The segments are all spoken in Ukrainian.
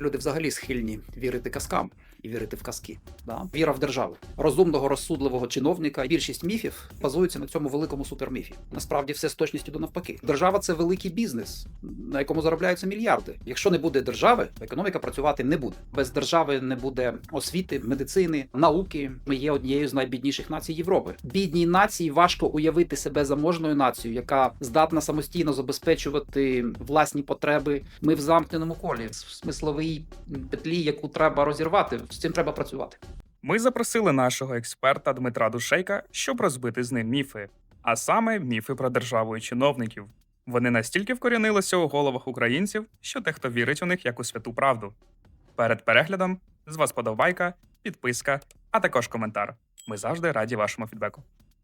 Люди взагалі схильні вірити казкам і вірити в казки. Да? Віра в державу розумного, розсудливого чиновника. Більшість міфів базується на цьому великому суперміфі. Насправді все з точністю до навпаки. Держава це великий бізнес, на якому заробляються мільярди. Якщо не буде держави, економіка працювати не буде. Без держави не буде освіти, медицини, науки. Ми є однією з найбідніших націй Європи. Бідній нації важко уявити себе заможною нацією, яка здатна самостійно забезпечувати власні потреби. Ми в замкненому колі, в смисловій петлі, яку треба розірвати. З цим треба працювати. Ми запросили нашого експерта Дмитра Душейка, щоб розбити з ним міфи, а саме міфи про державу і чиновників. Вони настільки вкорінилися у головах українців, що дехто вірить у них як у святу правду. Перед переглядом з вас подобайка, підписка, а також коментар. Ми завжди раді вашому фідбеку.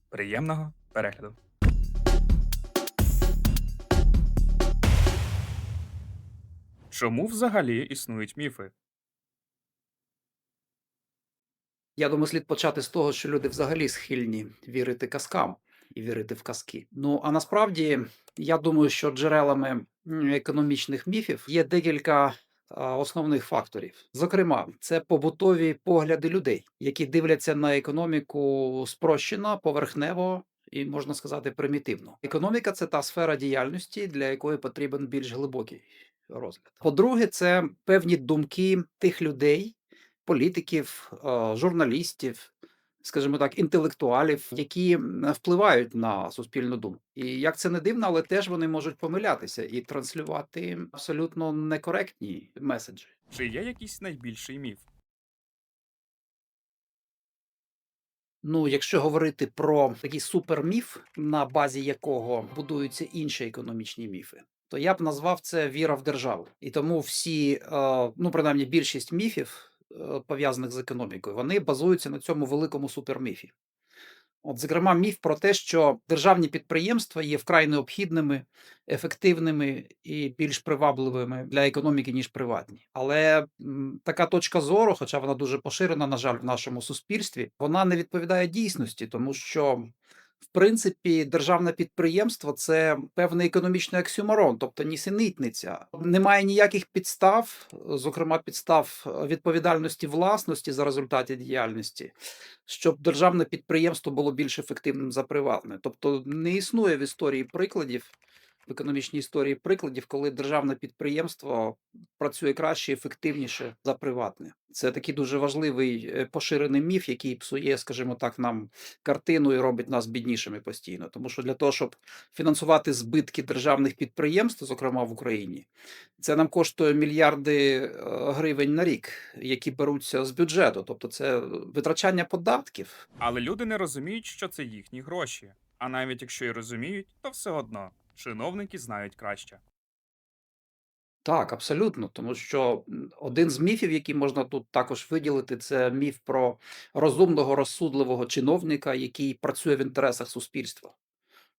Приємного перегляду! Чому взагалі існують міфи? Я думаю, слід почати з того, що люди взагалі схильні вірити казкам і вірити в казки. Ну а насправді я думаю, що джерелами економічних міфів є декілька основних факторів. Зокрема, це побутові погляди людей, які дивляться на економіку спрощено, поверхнево. І можна сказати примітивно. Економіка це та сфера діяльності, для якої потрібен більш глибокий розгляд. По-друге, це певні думки тих людей, політиків, е, журналістів, скажімо так, інтелектуалів, які впливають на суспільну думку. І як це не дивно, але теж вони можуть помилятися і транслювати абсолютно некоректні меседжі. Чи є якийсь найбільший міф? Ну, якщо говорити про такий суперміф, на базі якого будуються інші економічні міфи, то я б назвав це віра в державу. І тому всі, е, ну принаймні більшість міфів, пов'язаних з економікою, вони базуються на цьому великому суперміфі. От, зокрема, міф про те, що державні підприємства є вкрай необхідними, ефективними і більш привабливими для економіки, ніж приватні. Але м, така точка зору, хоча вона дуже поширена, на жаль, в нашому суспільстві, вона не відповідає дійсності, тому що. В принципі, державне підприємство це певний економічний оксюморон, тобто нісенітниця. Немає ніяких підстав, зокрема підстав відповідальності власності за результати діяльності, щоб державне підприємство було більш ефективним за приватне. Тобто не існує в історії прикладів, в економічній історії прикладів, коли державне підприємство працює краще ефективніше за приватне. Це такий дуже важливий е, поширений міф, який псує, скажімо так, нам картину і робить нас біднішими постійно. Тому що для того, щоб фінансувати збитки державних підприємств, зокрема в Україні, це нам коштує мільярди е, гривень на рік, які беруться з бюджету. Тобто, це витрачання податків. Але люди не розуміють, що це їхні гроші. А навіть якщо і розуміють, то все одно чиновники знають краще. Так, абсолютно. Тому що один з міфів, який можна тут також виділити, це міф про розумного, розсудливого чиновника, який працює в інтересах суспільства.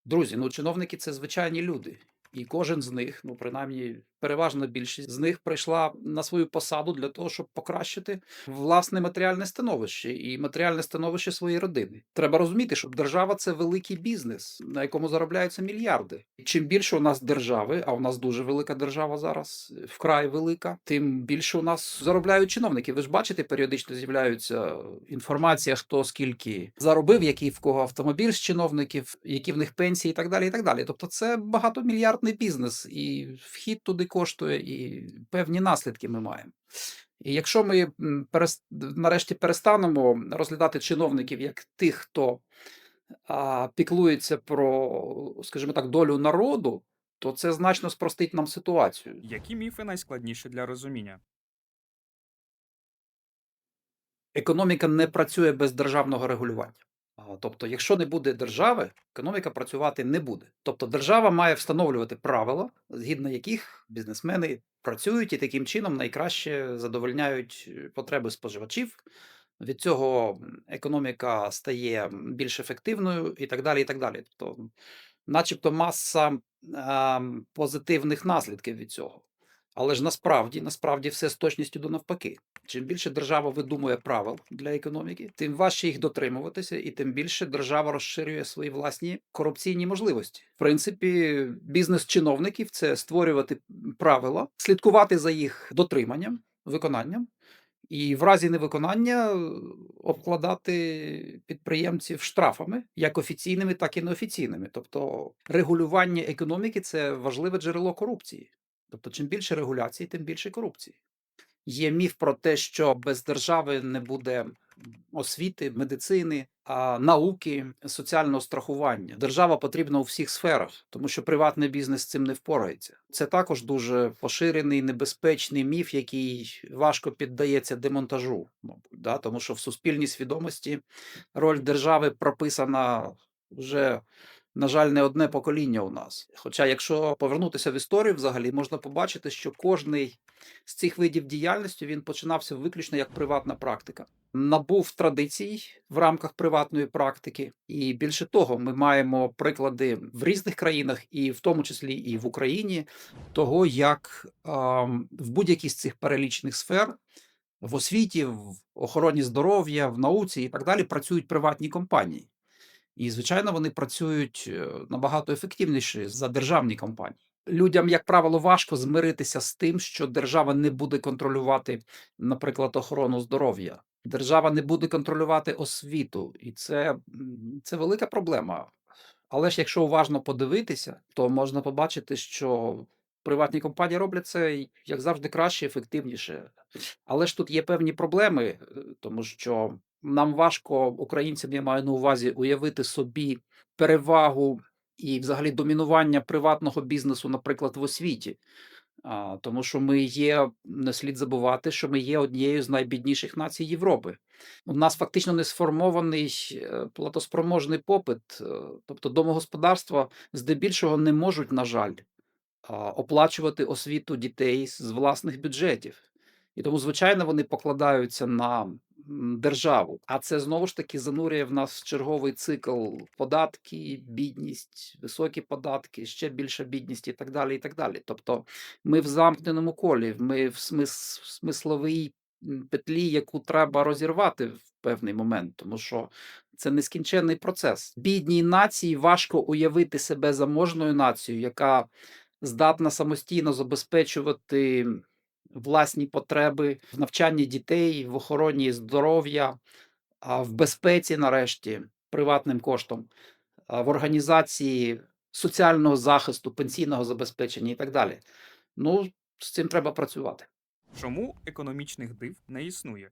Друзі, ну чиновники це звичайні люди, і кожен з них, ну принаймні переважна більшість з них прийшла на свою посаду для того, щоб покращити власне матеріальне становище і матеріальне становище своєї родини. Треба розуміти, що держава це великий бізнес, на якому заробляються мільярди. Чим більше у нас держави, а у нас дуже велика держава зараз, е, вкрай велика, тим більше у нас заробляють чиновники. Ви ж бачите, періодично з'являються інформація, хто скільки заробив, який в кого автомобіль з чиновників, які в них пенсії, і так далі. І так далі. Тобто, це багатомільярдний бізнес, і вхід туди коштує, і певні наслідки ми маємо. І якщо ми нарешті перестанемо розглядати чиновників як тих, хто а, піклується про, скажімо так, долю народу, то це значно спростить нам ситуацію. Які міфи найскладніші для розуміння? Економіка не працює без державного регулювання. Тобто, якщо не буде держави, економіка працювати не буде. Тобто, держава має встановлювати правила, згідно яких бізнесмени працюють і таким чином найкраще задовольняють е, потреби споживачів. Від цього економіка стає більш ефективною і так далі. і так далі. Тобто, начебто маса ем, позитивних наслідків від цього. Але ж насправді, насправді все з точністю до навпаки. Чим більше держава видумує правил для економіки, тим важче їх дотримуватися, і тим більше держава розширює свої власні корупційні можливості. В принципі, бізнес чиновників це створювати правила, слідкувати за їх дотриманням. виконанням, і в разі невиконання е, обкладати підприємців штрафами, як офіційними, так і неофіційними. Тобто регулювання економіки це важливе джерело корупції. Тобто, чим більше регуляцій, тим більше корупції. Є міф про те, що без держави не буде освіти, медицини, науки, соціального страхування. Держава потрібна у всіх сферах, тому що приватний бізнес з цим не впорається. Це також дуже поширений небезпечний міф, який важко піддається демонтажу, мабуть, да? тому що в суспільній свідомості роль держави прописана вже. На жаль, не одне покоління у нас. Хоча, якщо повернутися в історію, взагалі можна побачити, що кожний з цих видів діяльності він починався виключно як приватна практика. Набув традицій в рамках приватної практики, і більше того, ми маємо приклади в різних країнах, і в тому числі і в Україні, того, як ам, в будь-якій з цих перелічених сфер. В освіті, в охороні здоров'я, в науці і так далі працюють приватні компанії. І, звичайно, вони працюють е, набагато ефективніше за державні компанії. Людям, як правило, важко змиритися з тим, що держава не буде контролювати, наприклад, охорону здоров'я. Держава не буде контролювати освіту, і це, це велика проблема. Але ж якщо уважно подивитися, то можна побачити, що приватні компанії роблять це як завжди краще, ефективніше. Але ж тут є певні проблеми, е, тому що нам важко, українцям, я маю на увазі, уявити собі перевагу і взагалі домінування приватного бізнесу, наприклад, в освіті. А, тому що ми є, не слід забувати, що ми є однією з найбідніших націй Європи. У нас фактично не сформований е, платоспроможний попит, е, тобто домогосподарства здебільшого не можуть, на жаль, оплачувати освіту дітей з власних бюджетів. І тому, звичайно, вони покладаються на державу. А це знову ж таки занурює в нас черговий цикл податки, бідність, високі податки, ще більша бідність і так далі. і так далі. Тобто ми в замкненому колі, ми в смис, смисловій петлі, яку треба розірвати в певний момент, тому що це нескінченний процес. Бідній нації важко уявити себе заможною нацією, яка здатна самостійно забезпечувати власні потреби в навчанні дітей, в охороні здоров'я, в безпеці, нарешті, приватним коштом, в організації соціального захисту, пенсійного забезпечення і так далі. Ну, з цим треба працювати. Чому економічних див не існує?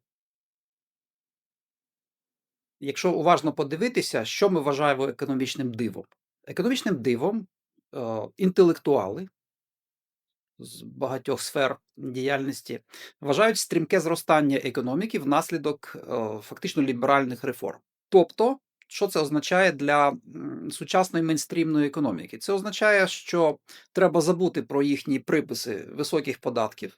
Якщо уважно подивитися, що ми вважаємо економічним дивом? Економічним дивом е, інтелектуали з багатьох сфер діяльності вважають стрімке зростання економіки внаслідок е, фактично ліберальних реформ. Тобто, що це означає для сучасної мейнстрімної економіки? Це означає, що треба забути про їхні приписи високих податків,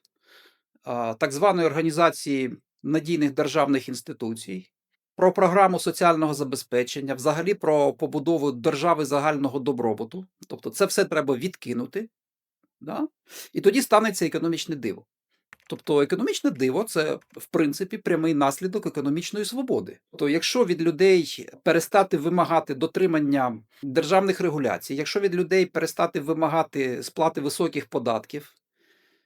так званої організації надійних державних інституцій, про програму соціального забезпечення, взагалі про побудову держави загального добробуту. Тобто, це все треба відкинути, да? і тоді станеться економічне диво. Тобто економічне диво це в принципі прямий наслідок економічної свободи. Тобто, якщо від людей перестати вимагати дотримання державних регуляцій, якщо від людей перестати вимагати сплати високих податків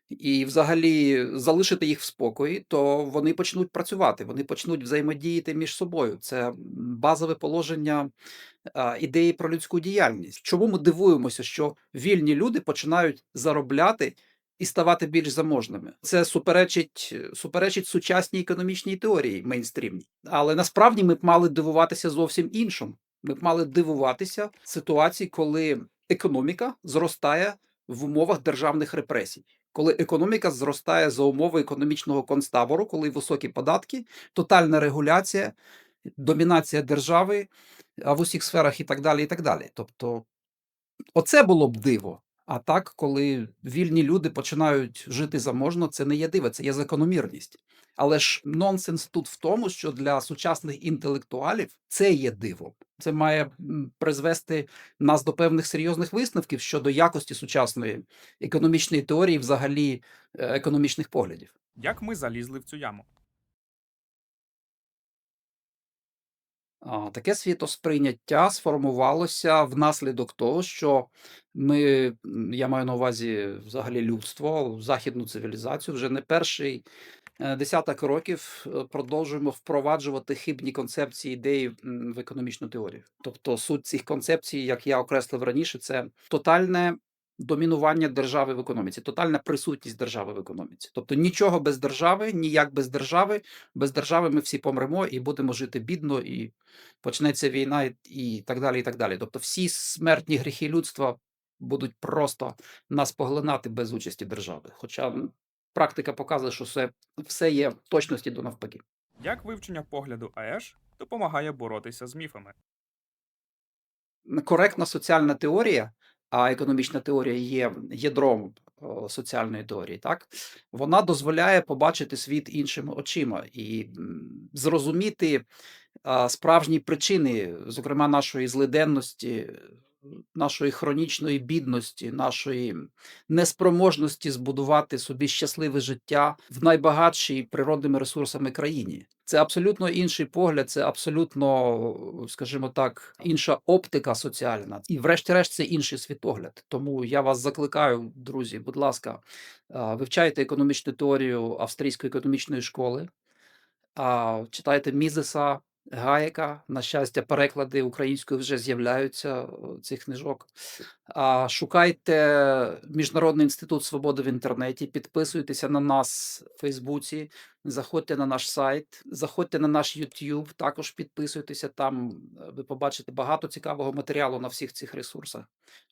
і взагалі залишити їх в спокої, то вони почнуть працювати, вони почнуть взаємодіяти між собою. Це базове положення ідеї про людську діяльність. Чому ми дивуємося, що вільні люди починають заробляти і ставати більш заможними? Це суперечить, суперечить сучасній економічній теорії мейнстрімній. Але насправді ми б мали дивуватися зовсім іншим. Ми б мали дивуватися ситуації, коли економіка зростає в умовах державних репресій. Коли економіка зростає за умови економічного концтабору, коли високі податки, тотальна регуляція, домінація держави в усіх сферах і так далі. і так далі. Тобто, оце було б диво. А так, коли вільні люди починають жити заможно, це не є диво, це є закономірність. Але ж нонсенс тут в тому, що для сучасних інтелектуалів це є диво. Це має призвести нас до певних серйозних висновків щодо якості сучасної економічної теорії, взагалі е, економічних поглядів. Як ми залізли в цю яму? А, таке світосприйняття сформувалося внаслідок того, що ми, я маю на увазі взагалі людство, західну цивілізацію, вже не перший е, десяток років е, продовжуємо впроваджувати хибні концепції ідеї в економічну теорію. Тобто суть цих концепцій, як я окреслив раніше, це тотальне домінування держави в економіці, тотальна присутність держави в економіці. Тобто нічого без держави, ніяк без держави. Без держави ми всі помремо і будемо жити бідно, і почнеться війна, і, так далі. І так далі. Тобто, всі смертні гріхи людства будуть просто нас поглинати без участі держави. Хоча практика показує, що все, все є в точності до навпаки. Як вивчення погляду АЕШ допомагає боротися з міфами? коректна соціальна теорія, а економічна теорія є ядром соціальної теорії, так? Вона дозволяє побачити світ іншими очима і зрозуміти справжні причини, зокрема нашої злиденності, нашої хронічної бідності, нашої неспроможності збудувати собі щасливе життя в найбагатшій природними ресурсами країні. Це абсолютно інший погляд, це абсолютно, скажімо так, інша оптика соціальна, і, врешті-решт, це інший світогляд. Тому я вас закликаю, друзі, будь ласка, вивчайте економічну теорію австрійської економічної школи, читайте Мізеса, Гаєка. На щастя, переклади українською вже з'являються цих книжок. А, шукайте Міжнародний інститут свободи в інтернеті, підписуйтеся на нас в Фейсбуці, заходьте на наш сайт, заходьте на наш YouTube, також підписуйтеся. Там е, ви побачите багато цікавого матеріалу на всіх цих ресурсах.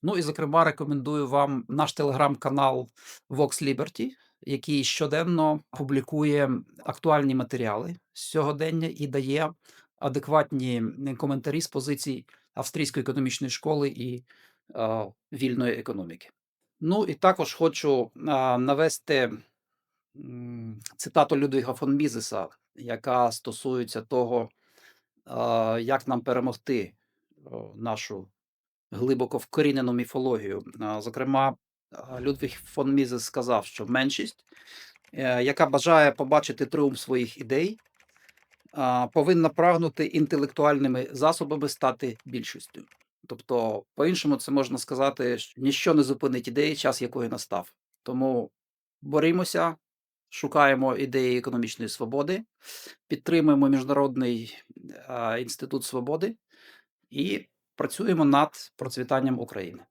Ну і зокрема, рекомендую вам наш телеграм-канал Vox Liberty, який щоденно публікує актуальні матеріали з сьогодення і дає адекватні коментарі з позицій австрійської економічної школи і а, вільної економіки. Ну і також хочу а, навести м, цитату Людвіга фон Мізеса, яка стосується того, а, як нам перемогти о, нашу глибоко вкорінену міфологію. А, Зокрема, Людвіг фон Мізес сказав, що меншість, е, яка бажає побачити тріумф своїх ідей, повинна прагнути інтелектуальними засобами стати більшістю. Тобто, по-іншому, це можна сказати, що ніщо не зупинить ідеї, час якої настав. Тому борімося, шукаємо ідеї економічної свободи, підтримуємо Міжнародний інститут свободи і працюємо над процвітанням України.